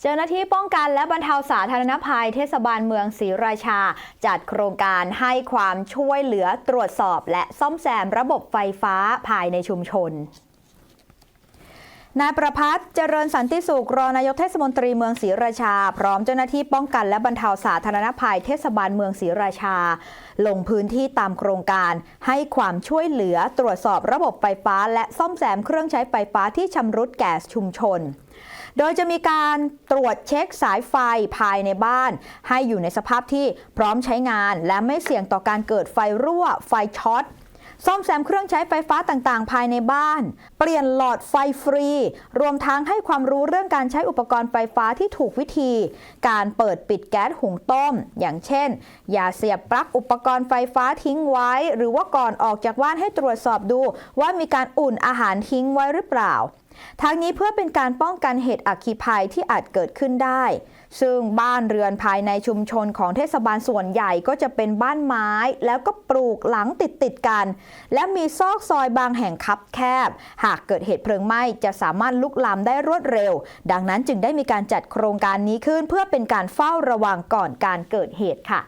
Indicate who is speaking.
Speaker 1: เจ้าหน้าที่ป้องกันและบรรเทาสาธารณภัยเทศบาลเมืองศรีราชา จัดโครงการให้ความช่วยเหลือตรวจสอบและซ่อมแซมระบบไฟฟ้าภายในชุมชนนายประพัฒน์เจริญสันติสุขรองนายกเทศมนตรีเมืองศรีราชา พร้อมเจ้าหน้าที่ป้องกันและบรรเทาสาธารณภัยเทศบาลเมืองศรีราชา ลงพื้นที่ตามโครงการ ให้ความช่วยเหลือตรวจสอบระบบไฟฟ้า และซ่อมแซมเครื่องใช้ไฟฟ้าที่ชำรุดแก่ชุมชน โดยจะมีการตรวจเช็คสายไฟภายในบ้าน ให้อยู่ในสภาพที่พร้อมใช้งาน และไม่เสี่ยงต่อการเกิดไฟรั่ว ไฟช็อตซ่อมแซมเครื่องใช้ไฟฟ้าต่างๆ ภายในบ้าน เปลี่ยนหลอดไฟฟรี รวมทั้งให้ความรู้เรื่องการใช้อุปกรณ์ไฟฟ้าที่ถูกวิธี การเปิดปิดแก๊สหุงต้ม อย่างเช่น อย่าเสียบปลั๊กอุปกรณ์ไฟฟ้าทิ้งไว้ หรือว่าก่อนออกจากบ้านให้ตรวจสอบดู ว่ามีการอุ่นอาหารทิ้งไว้หรือเปล่า ทั้งนี้เพื่อเป็นการป้องกันเหตุอัคคีภัยที่อาจเกิดขึ้นได้ ซึ่งบ้านเรือนภายในชุมชนของเทศบาลส่วนใหญ่ก็จะเป็นบ้านไม้ แล้วก็ปลูกหลังติดติดกัน และมีซอกซอยบางแห่งคับแคบ หากเกิดเหตุเพลิงไหม้จะสามารถลุกลามได้รวดเร็ว ดังนั้นจึงได้มีการจัดโครงการนี้ขึ้น เพื่อเป็นการเฝ้าระวังก่อนการเกิดเหตุค่ะ